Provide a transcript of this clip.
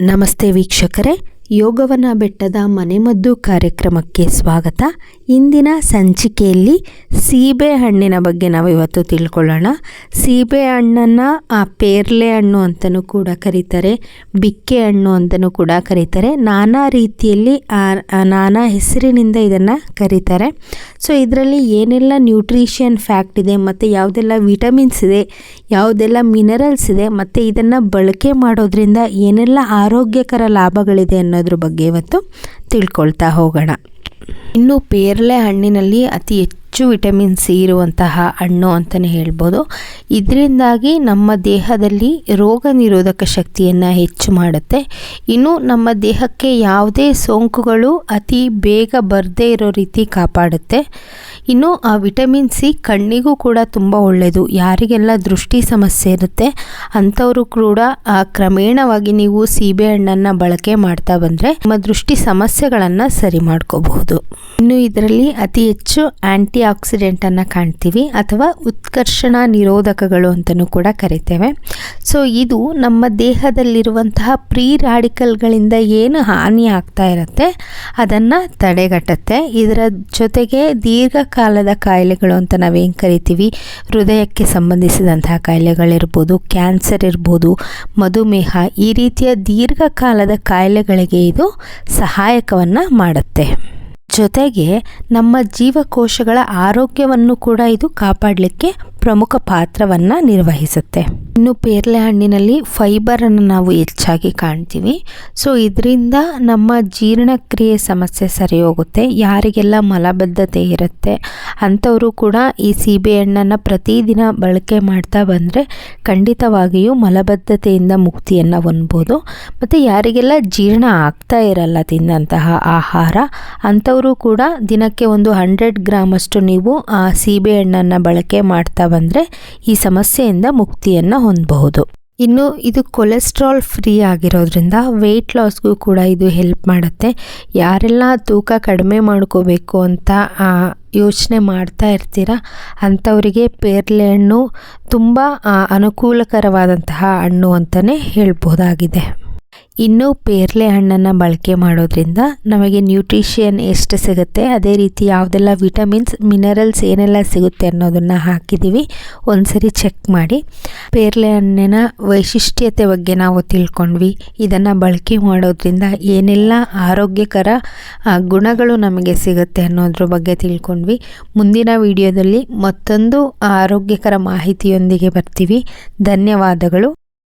ನಮಸ್ತೆ ವೀಕ್ಷಕರೇ. ಯೋಗವನ ಬೆಟ್ಟದ ಮನೆಮದ್ದು ಕಾರ್ಯಕ್ರಮಕ್ಕೆ ಸ್ವಾಗತ. ಇಂದಿನ ಸಂಚಿಕೆಯಲ್ಲಿ ಸೀಬೆ ಹಣ್ಣಿನ ಬಗ್ಗೆ ನಾವು ಇವತ್ತು ತಿಳ್ಕೊಳ್ಳೋಣ. ಸೀಬೆ ಹಣ್ಣನ್ನು ಆ ಪೇರ್ಲೆ ಹಣ್ಣು ಅಂತಲೂ ಕೂಡ ಕರೀತಾರೆ, ಬಿಕ್ಕೆ ಹಣ್ಣು ಅಂತಲೂ ಕೂಡ ಕರೀತಾರೆ. ನಾನಾ ರೀತಿಯಲ್ಲಿ ನಾನಾ ಹೆಸರಿನಿಂದ ಇದನ್ನು ಕರೀತಾರೆ. ಸೊ, ಇದರಲ್ಲಿ ಏನೆಲ್ಲ ನ್ಯೂಟ್ರಿಷನ್ ಫ್ಯಾಕ್ಟ್ ಇದೆ, ಮತ್ತು ಯಾವುದೆಲ್ಲ ವಿಟಮಿನ್ಸ್ ಇದೆ, ಯಾವುದೆಲ್ಲ ಮಿನರಲ್ಸ್ ಇದೆ, ಮತ್ತು ಇದನ್ನು ಬಳಕೆ ಮಾಡೋದ್ರಿಂದ ಏನೆಲ್ಲ ಆರೋಗ್ಯಕರ ಲಾಭಗಳಿದೆ ಅನ್ನೋದ್ರ ಬಗ್ಗೆ ಇವತ್ತು ತಿಳ್ಕೊಳ್ತಾ ಹೋಗೋಣ. ಇನ್ನು ಪೇರಲೆ ಹಣ್ಣಿನಲ್ಲಿ ಅತಿ ಹೆಚ್ಚು ವಿಟಮಿನ್ ಸಿ ಇರುವಂತಹ ಹಣ್ಣು ಅಂತಲೇ ಹೇಳ್ಬೋದು. ಇದರಿಂದಾಗಿ ನಮ್ಮ ದೇಹದಲ್ಲಿ ರೋಗ ನಿರೋಧಕ ಶಕ್ತಿಯನ್ನು ಹೆಚ್ಚು ಮಾಡುತ್ತೆ. ಇನ್ನು ನಮ್ಮ ದೇಹಕ್ಕೆ ಯಾವುದೇ ಸೋಂಕುಗಳು ಅತಿ ಬೇಗ ಬರದೇ ಇರೋ ರೀತಿ ಕಾಪಾಡುತ್ತೆ. ಇನ್ನು ಆ ವಿಟಮಿನ್ ಸಿ ಕಣ್ಣಿಗೂ ಕೂಡ ತುಂಬ ಒಳ್ಳೆಯದು ಯಾರಿಗೆಲ್ಲ ದೃಷ್ಟಿ ಸಮಸ್ಯೆ ಇರುತ್ತೆ, ಅಂಥವರು ಕೂಡ ಕ್ರಮೇಣವಾಗಿ ನೀವು ಸೀಬೆಹಣ್ಣನ್ನು ಬಳಕೆ ಮಾಡ್ತಾ ಬಂದರೆ ನಿಮ್ಮ ದೃಷ್ಟಿ ಸಮಸ್ಯೆಗಳನ್ನು ಸರಿ ಮಾಡ್ಕೋಬಹುದು. ಇನ್ನು ಇದರಲ್ಲಿ ಅತಿ ಹೆಚ್ಚು ಆ್ಯಂಟಿ ಆಕ್ಸಿಡೆಂಟನ್ನು ಕಾಣ್ತೀವಿ, ಅಥವಾ ಉತ್ಕರ್ಷಣ ನಿರೋಧಕಗಳು ಅಂತಲೂ ಕೂಡ ಕರಿತೇವೆ. ಸೊ, ಇದು ನಮ್ಮ ದೇಹದಲ್ಲಿರುವಂತಹ ಪ್ರೀ ರಾಡಿಕಲ್ಗಳಿಂದ ಏನು ಹಾನಿ ಆಗ್ತಾ ಇರುತ್ತೆ, ಅದನ್ನು ತಡೆಗಟ್ಟುತ್ತೆ. ಇದರ ಜೊತೆಗೆ ದೀರ್ಘಕಾಲದ ಕಾಯಿಲೆಗಳು ಅಂತ ನಾವೇನು ಕರಿತೀವಿ? ಹೃದಯಕ್ಕೆ ಸಂಬಂಧಿಸಿದಂತಹ ಕಾಯಿಲೆಗಳಿರ್ಬೋದು, ಕ್ಯಾನ್ಸರ್ ಇರ್ಬೋದು, ಮಧುಮೇಹ, ಈ ರೀತಿಯ ದೀರ್ಘಕಾಲದ ಕಾಯಿಲೆಗಳಿಗೆ ಇದು ಸಹಾಯಕವನ್ನು ಮಾಡುತ್ತೆ. ಜೊತೆಗೆ ನಮ್ಮ ಜೀವಕೋಶಗಳ ಆರೋಗ್ಯವನ್ನು ಕೂಡ ಇದು ಕಾಪಾಡಲಿಕ್ಕೆ ಪ್ರಮುಖ ಪಾತ್ರವನ್ನು ನಿರ್ವಹಿಸುತ್ತೆ. ಇನ್ನು ಪೇರ್ಲೆ ಹಣ್ಣಿನಲ್ಲಿ ಫೈಬರನ್ನು ನಾವು ಹೆಚ್ಚಾಗಿ ಕಾಣ್ತೀವಿ. ಸೊ, ಇದರಿಂದ ನಮ್ಮ ಜೀರ್ಣಕ್ರಿಯೆ ಸಮಸ್ಯೆ ಸರಿ ಹೋಗುತ್ತೆ. ಯಾರಿಗೆಲ್ಲ ಮಲಬದ್ಧತೆ ಇರುತ್ತೆ ಅಂಥವರು ಕೂಡ ಈ ಸೀಬೆಹಣ್ಣನ್ನು ಪ್ರತಿದಿನ ಬಳಕೆ ಮಾಡ್ತಾ ಬಂದರೆ ಖಂಡಿತವಾಗಿಯೂ ಮಲಬದ್ಧತೆಯಿಂದ ಮುಕ್ತಿಯನ್ನು ಹೊಂದ್ಬೋದು. ಮತ್ತು ಯಾರಿಗೆಲ್ಲ ಜೀರ್ಣ ಆಗ್ತಾ ಇರಲ್ಲ ತಿಂದಂತಹ ಆಹಾರ ಅಂಥವರು ಕೂಡ ದಿನಕ್ಕೆ ಒಂದು ಹಂಡ್ರೆಡ್ ಗ್ರಾಮಷ್ಟು ನೀವು ಆ ಸೀಬೆಹಣ್ಣನ್ನು ಬಳಕೆ ಮಾಡ್ತಾ ಬಂದರೆ ಈ ಸಮಸ್ಯೆಯಿಂದ ಮುಕ್ತಿಯನ್ನು ಹೊಂದಬಹುದು. ಇನ್ನು ಇದು ಕೊಲೆಸ್ಟ್ರಾಲ್ ಫ್ರೀ ಆಗಿರೋದ್ರಿಂದ ವೆಯ್ಟ್ ಲಾಸ್ಗೂ ಕೂಡ ಇದು ಹೆಲ್ಪ್ ಮಾಡುತ್ತೆ. ಯಾರೆಲ್ಲ ತೂಕ ಕಡಿಮೆ ಮಾಡ್ಕೋಬೇಕು ಅಂತ ಯೋಚನೆ ಮಾಡ್ತಾ ಇರ್ತೀರ, ಅಂಥವರಿಗೆ ಪೇರ್ಲೆ ಹಣ್ಣು ತುಂಬ ಅನುಕೂಲಕರವಾದಂತಹ ಹಣ್ಣು ಅಂತಲೇ ಹೇಳ್ಬೋದಾಗಿದೆ. ಇನ್ನು ಪೇರ್ಲೆ ಹಣ್ಣನ್ನು ಬಳಕೆ ಮಾಡೋದ್ರಿಂದ ನಮಗೆ ನ್ಯೂಟ್ರಿಷಿಯನ್ ಎಷ್ಟು ಸಿಗುತ್ತೆ, ಅದೇ ರೀತಿ ಯಾವುದೆಲ್ಲ ವಿಟಮಿನ್ಸ್, ಮಿನರಲ್ಸ್ ಏನೆಲ್ಲ ಸಿಗುತ್ತೆ ಅನ್ನೋದನ್ನು ಹಾಕಿದ್ದೀವಿ ಒಂದ್ಸರಿ ಚೆಕ್ ಮಾಡಿ. ಪೇರ್ಲೆ ಹಣ್ಣಿನ ವೈಶಿಷ್ಟ್ಯತೆ ಬಗ್ಗೆ ನಾವು ತಿಳ್ಕೊಂಡ್ವಿ. ಇದನ್ನು ಬಳಕೆ ಮಾಡೋದ್ರಿಂದ ಏನೆಲ್ಲ ಆರೋಗ್ಯಕರ ಗುಣಗಳು ನಮಗೆ ಸಿಗುತ್ತೆ ಅನ್ನೋದ್ರ ಬಗ್ಗೆ ತಿಳ್ಕೊಂಡ್ವಿ. ಮುಂದಿನ ವಿಡಿಯೋದಲ್ಲಿ ಮತ್ತೊಂದು ಆರೋಗ್ಯಕರ ಮಾಹಿತಿಯೊಂದಿಗೆ ಬರ್ತೀವಿ. ಧನ್ಯವಾದಗಳು.